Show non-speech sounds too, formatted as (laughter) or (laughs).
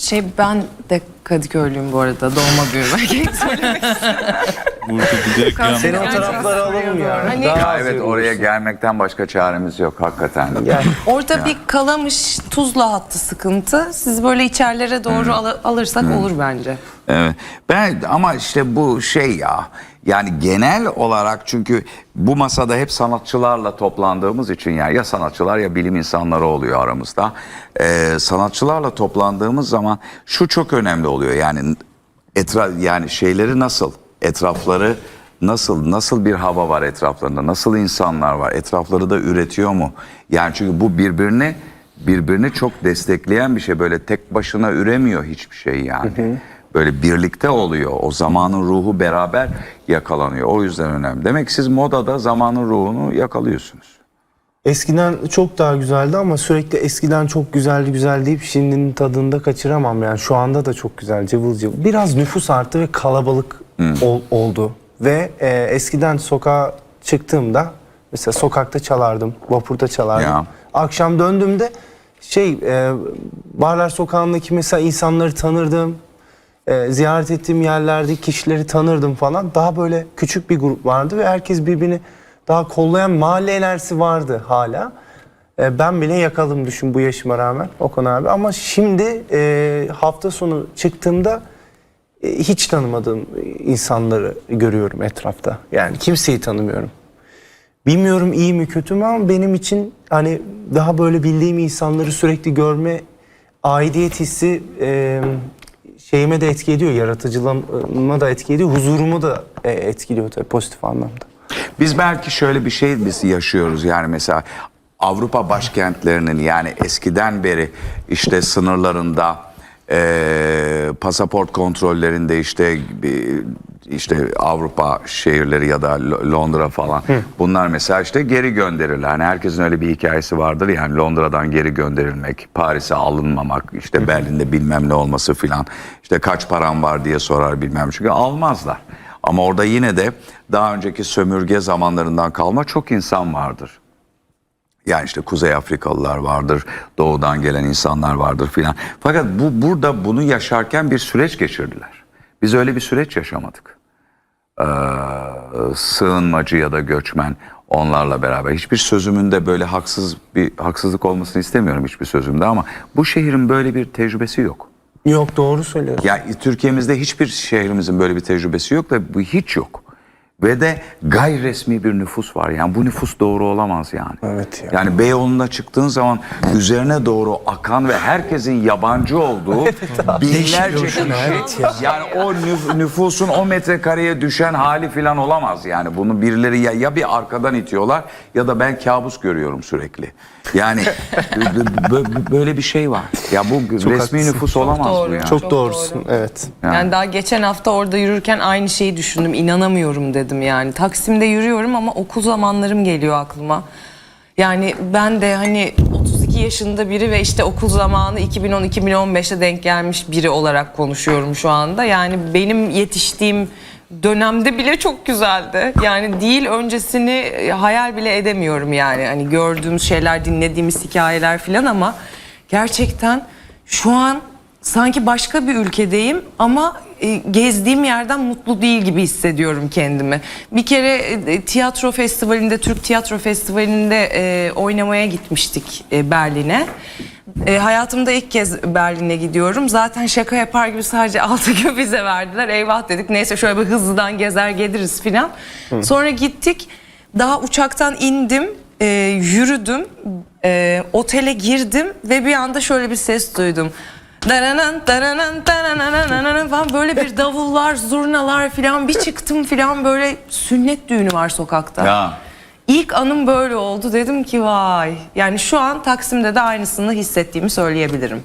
Şey ben de Kadıköylüyüm bu arada. Doğma büyüme. (laughs) (laughs) Seni o taraflara alalım ya. Hani- Daha Ya az evet yorulursun. oraya gelmekten başka çaremiz yok hakikaten. Gel. Orada bir kalamış tuzla hattı sıkıntı. Siz böyle içerilere doğru al- alırsak olur bence. Evet. Ben ama işte bu şey ya yani genel olarak çünkü bu masada hep sanatçılarla toplandığımız için yani ya sanatçılar ya bilim insanları oluyor aramızda. Ee, sanatçılarla toplandığımız zaman şu çok önemli oluyor yani etra yani şeyleri nasıl etrafları nasıl nasıl bir hava var etraflarında nasıl insanlar var etrafları da üretiyor mu? Yani çünkü bu birbirini birbirini çok destekleyen bir şey. Böyle tek başına üremiyor hiçbir şey yani. Böyle birlikte oluyor. O zamanın ruhu beraber yakalanıyor. O yüzden önemli. Demek ki siz modada zamanın ruhunu yakalıyorsunuz. Eskiden çok daha güzeldi ama sürekli eskiden çok güzeldi güzel deyip şimdinin tadını da kaçıramam. Yani. Şu anda da çok güzel cıvıl cıvıl. Biraz nüfus arttı ve kalabalık ol- oldu. Ve e, eskiden sokağa çıktığımda mesela sokakta çalardım, vapurda çalardım. Ya. Akşam döndüğümde şey e, Barlar Sokağı'ndaki mesela insanları tanırdım. E, ziyaret ettiğim yerlerde kişileri tanırdım falan. Daha böyle küçük bir grup vardı ve herkes birbirini daha kollayan mahalle enerjisi vardı hala. E, ben bile yakaladım düşün bu yaşıma rağmen Okan abi. Ama şimdi e, hafta sonu çıktığımda hiç tanımadığım insanları görüyorum etrafta. Yani kimseyi tanımıyorum. Bilmiyorum iyi mi kötü mü ama benim için hani daha böyle bildiğim insanları sürekli görme aidiyet hissi e, şeyime de etki ediyor, yaratıcılığıma da etki ediyor, huzurumu da e, etkiliyor tabii pozitif anlamda. Biz belki şöyle bir şey biz yaşıyoruz yani mesela Avrupa başkentlerinin yani eskiden beri işte sınırlarında eee, pasaport kontrollerinde işte işte Avrupa şehirleri ya da Lo- Londra falan bunlar mesela işte geri gönderirler. Hani herkesin öyle bir hikayesi vardır yani Londra'dan geri gönderilmek, Paris'e alınmamak, işte Berlin'de bilmem ne olması filan. işte kaç param var diye sorar bilmem çünkü almazlar. Ama orada yine de daha önceki sömürge zamanlarından kalma çok insan vardır. Yani işte Kuzey Afrikalılar vardır, doğudan gelen insanlar vardır filan. Fakat bu burada bunu yaşarken bir süreç geçirdiler. Biz öyle bir süreç yaşamadık. Ee, sığınmacı ya da göçmen onlarla beraber. Hiçbir sözümünde böyle haksız bir haksızlık olmasını istemiyorum hiçbir sözümde ama bu şehrin böyle bir tecrübesi yok. Yok doğru söylüyorsun. Ya Türkiye'mizde hiçbir şehrimizin böyle bir tecrübesi yok da bu hiç yok. Ve de gayri resmi bir nüfus var. Yani bu nüfus doğru olamaz yani. Evet ya. Yani Beyoğlu'na çıktığın zaman üzerine doğru akan ve herkesin yabancı olduğu (laughs) binlerce kişi. evet ya. Yani o nüf- nüfusun o metrekareye düşen hali falan olamaz yani. Bunu birileri ya, ya bir arkadan itiyorlar ya da ben kabus görüyorum sürekli. Yani (laughs) böyle bir şey var. Ya bu resmi haklısın. nüfus olamaz bu doğru. yani. Çok, Çok doğrusun doğru. evet. Yani. Yani daha geçen hafta orada yürürken aynı şeyi düşündüm. İnanamıyorum dedim yani. Taksim'de yürüyorum ama okul zamanlarım geliyor aklıma. Yani ben de hani 32 yaşında biri ve işte okul zamanı 2010-2015'e denk gelmiş biri olarak konuşuyorum şu anda. Yani benim yetiştiğim dönemde bile çok güzeldi. Yani değil öncesini e, hayal bile edemiyorum yani. Hani gördüğümüz şeyler, dinlediğimiz hikayeler falan ama gerçekten şu an sanki başka bir ülkedeyim ama gezdiğim yerden mutlu değil gibi hissediyorum kendimi. Bir kere e, tiyatro festivalinde, Türk Tiyatro Festivali'nde e, oynamaya gitmiştik e, Berlin'e. E, hayatımda ilk kez Berlin'e gidiyorum. Zaten şaka yapar gibi sadece (laughs) altı gün bize verdiler. Eyvah dedik neyse şöyle bir hızlıdan gezer geliriz filan. Sonra gittik. Daha uçaktan indim, e, yürüdüm, e, otele girdim ve bir anda şöyle bir ses duydum. Daranan, falan böyle bir davullar, zurnalar falan bir çıktım falan böyle sünnet düğünü var sokakta. Ya. İlk anım böyle oldu. Dedim ki vay. Yani şu an Taksim'de de aynısını hissettiğimi söyleyebilirim.